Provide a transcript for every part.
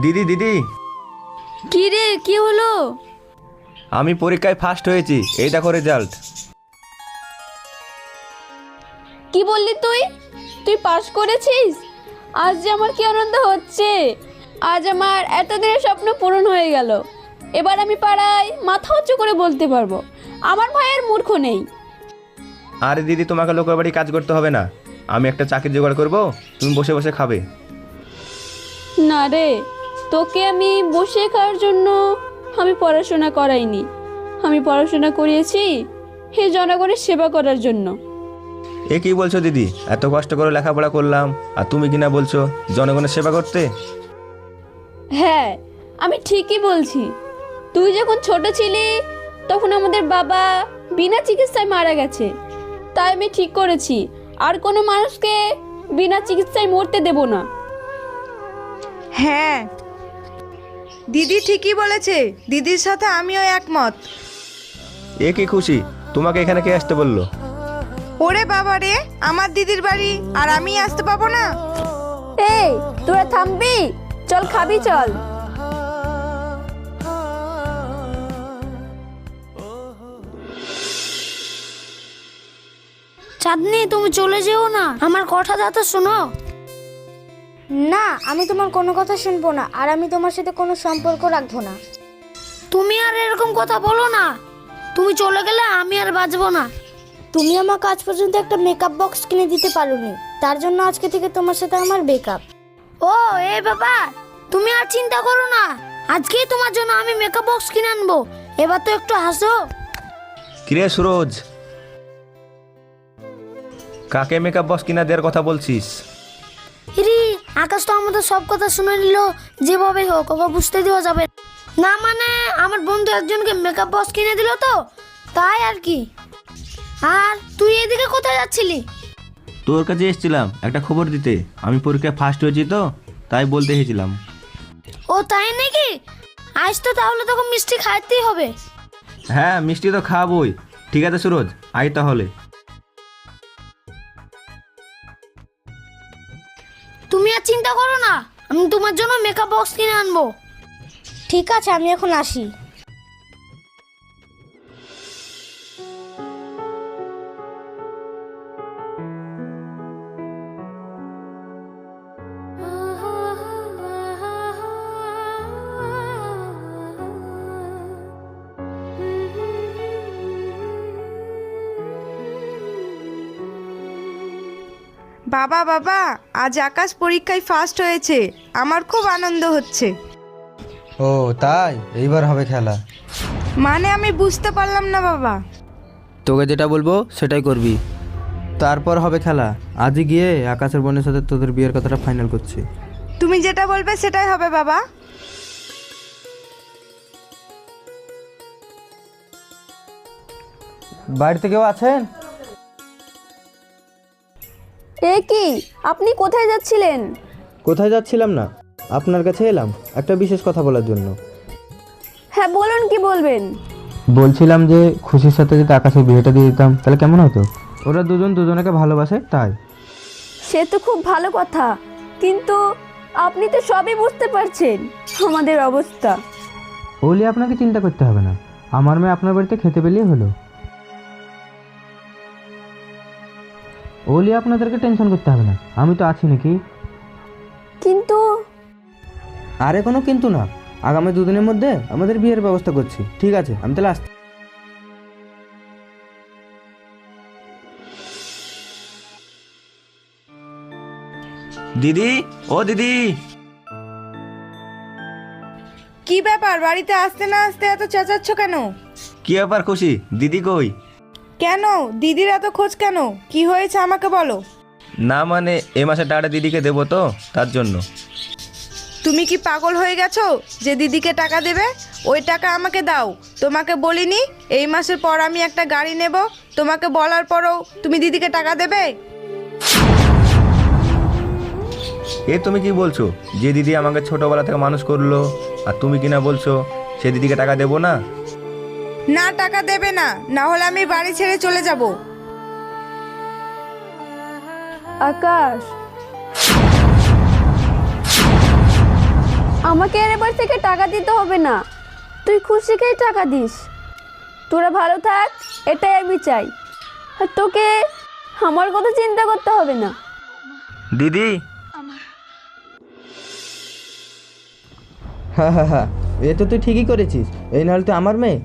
দিদি দিদি। কি রে কি হলো? আমি পরীক্ষায় ফার্স্ট হয়েছি। এই দেখো রেজাল্ট কি বললি তুই? তুই পাস করেছিস? আজ যে আমার কি আনন্দ হচ্ছে? আজ আমার এতদিনের স্বপ্ন পূরণ হয়ে গেল। এবার আমি পাড়ায় মাথা উঁচু করে বলতে পারব। আমার ভাইয়ের মূর্খ নেই। আরে দিদি তোমাকে লোকের বাড়ি কাজ করতে হবে না। আমি একটা চাকরি জোগাড় করব তুমি বসে বসে খাবে। না রে তোকে আমি বসে খাওয়ার জন্য আমি পড়াশোনা করাইনি। আমি পড়াশোনা করিয়েছি হে জনগণের সেবা করার জন্য। এ কি বলছো দিদি? এত কষ্ট করে লেখাপড়া করলাম আর তুমি কিনা বলছো জনগণের সেবা করতে? হ্যাঁ আমি ঠিকই বলছি। তুই যখন ছোট ছিলি তখন আমাদের বাবা বিনা চিকিৎসায় মারা গেছে। তাই আমি ঠিক করেছি আর কোনো মানুষকে বিনা চিকিৎসায় মরতে দেব না। হ্যাঁ দিদি ঠিকই বলেছে দিদির সাথে আমিও একমত। এ কি খুশি? তোমাকে এখানে কে আসতে বলল? ওরে বাবা রে আমার দিদির বাড়ি আর আমি আসতে পাবো না। এই তোরা থামবি? চল খাবি চল। চাঁদনি তুমি চলে যেও না। আমার কথাটা তো শোনো। না আমি তোমার কোনো কথা শুনব না আর আমি তোমার সাথে কোনো সম্পর্ক রাখব না। তুমি আর এরকম কথা বলো না। তুমি চলে গেলে আমি আর বাঁচবো না। তুমি আমাকে আজ পর্যন্ত একটা মেকআপ বক্স কিনে দিতে পারোনি তার জন্য আজকে থেকে তোমার সাথে আমার বেকআপ ও এ বাবা তুমি আর চিন্তা করো না। আজকেই তোমার জন্য আমি মেকআপ বক্স কিনে আনব। এবার তো একটু হাসো। কিরে সুরজ? কাকে মেকআপ বক্স কিনা দেওয়ার কথা বলছিস? আকাশ তো আমাদের সব কথা শুনে নিল যেভাবে হোক ওকে বুঝতে দেওয়া যাবে না। মানে আমার বন্ধু একজনকে মেকআপ বক্স কিনে দিল তো তাই আর কি। আর তুই এদিকে কোথায় যাচ্ছিলি? তোর কাছে এসেছিলাম একটা খবর দিতে। আমি পরীক্ষায় ফার্স্ট হয়েছি তো তাই বলতে এসেছিলাম। ও তাই নাকি? আজ তো তাহলে তোকে মিষ্টি খাইতেই হবে। হ্যাঁ মিষ্টি তো খাওয়াবই। ঠিক আছে সুরজ আই তাহলে। তুমি আর চিন্তা করো না, আমি তোমার জন্য মেকআপ বক্স কিনে আনব। ঠিক আছে, আমি এখন আসি। বাবা বাবা আজ আকাশ পরীক্ষায় ফার্স্ট হয়েছে। আমার খুব আনন্দ হচ্ছে। ও তাই? এইবার হবে খেলা। মানে আমি বুঝতে পারলাম না বাবা। তোকে যেটা বলব সেটাই করবি। তারপর হবে খেলা। আজই গিয়ে আকাশের বোনের সাথে তোদের বিয়ের কথাটা ফাইনাল করছি। তুমি যেটা বলবে সেটাই হবে বাবা। বাড়িতে কেউ আছেন? এ কি? আপনি কোথায় যাচ্ছিলেন? কোথায় যাচ্ছিলাম না? আপনার কাছে এলাম একটা বিশেষ কথা বলার জন্য। হ্যাঁ বলুন কি বলবেন? বলছিলাম যে খুশির সাথে যদি আকাশের বিয়েটা দিয়ে দিতাম তাহলে কেমন হতো? ওরা দুজন দুজনকে ভালোবাসে তাই। সে তো খুব ভালো কথা কিন্তু আপনি তো সবই বুঝতে পারছেন আমাদের অবস্থা। ওলি আপনাকে চিন্তা করতে হবে না। আমার মেয়ে আপনার বাড়িতে খেতে পেলেই হলো। ওলি আপনাদেরকে টেনশন করতে হবে না। আমি তো আছি নাকি? কিন্তু আরে কোনো কিন্তু না। আগামী দুদিনের মধ্যে আমাদের বিয়ের ব্যবস্থা করছি। ঠিক আছে আমি তাহলে আসছি। দিদি ও দিদি। কি ব্যাপার? বাড়িতে আসতে না আসতে এত চেঁচাচ্ছ কেন? কি ব্যাপার খুশি? দিদি কই? কেন? দিদির এত খোঁজ কেন? কি হয়েছে আমাকে বলো। না মানে এ মাসে টাকাটা দিদিকে দেবো তো তার জন্য। তুমি কি পাগল হয়ে গেছো যে দিদিকে টাকা দেবে? ওই টাকা আমাকে দাও। তোমাকে বলিনি এই মাসের পর আমি একটা গাড়ি নেব। তোমাকে বলার পরও তুমি দিদিকে টাকা দেবে? এ তুমি কি বলছো? যে দিদি আমাকে ছোটবেলা থেকে মানুষ করল আর তুমি কিনা বলছো সে দিদিকে টাকা দেবো না? না টাকা দেবে না না হলে আমি বাড়ি ছেড়ে চলে যাব। আকাশ। আমাকে আর এবার থেকে টাকা দিতে হবে না। তুই খুশিকেই টাকা দিস। তোরা ভালো থাক এটাই আমি চাই। আর তোকে আমার কথা চিন্তা করতে হবে না। দিদি। হ্যাঁ হ্যাঁ হ্যাঁ এ তো তুই ঠিকই করেছিস। এই নাহলে তো আমার মেয়ে?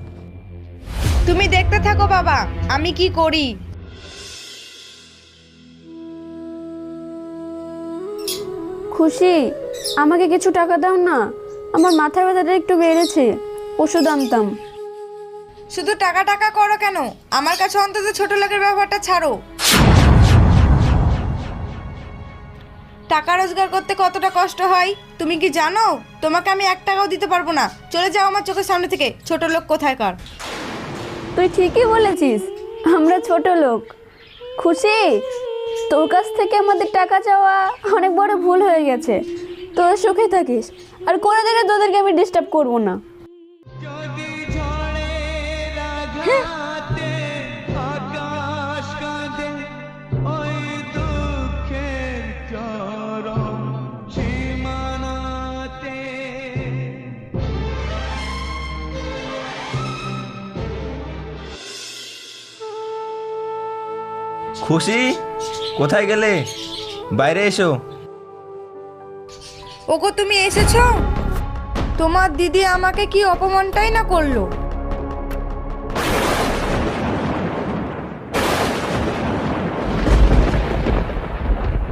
তুমি দেখতে থাকো বাবা আমি কি করি? খুশি আমাকে কিছু টাকা দাও না। আমার মাথার ব্যথাটা একটু বেড়েছে ওষুধ আনতাম। শুধু টাকা টাকা করো কেন? আমার কাছে অন্তত ছোট লোকের ব্যবহারটা ছাড়ো। টাকা রোজগার করতে কতটা কষ্ট হয় তুমি কি জানো? তোমাকে আমি এক টাকাও দিতে পারব না। চলে যাও আমার চোখের সামনে থেকে ছোট লোক কোথায় কার? তুই ঠিকই বলেছিস, আমরা ছোট লোক। খুশি? তোর কাছ থেকে আমাদের টাকা চাওয়া অনেক বড় ভুল হয়ে গেছে। তোরা সুখে থাকিস, আর কোনো দিনে তোদেরকে আমি ডিস্টার্ব করব না। খুশি? কোথায় গেলে? বাইরে এসো। ওগো, তুমি এসেছ? তোমার দিদি আমাকে কি অপমানটাই না করল?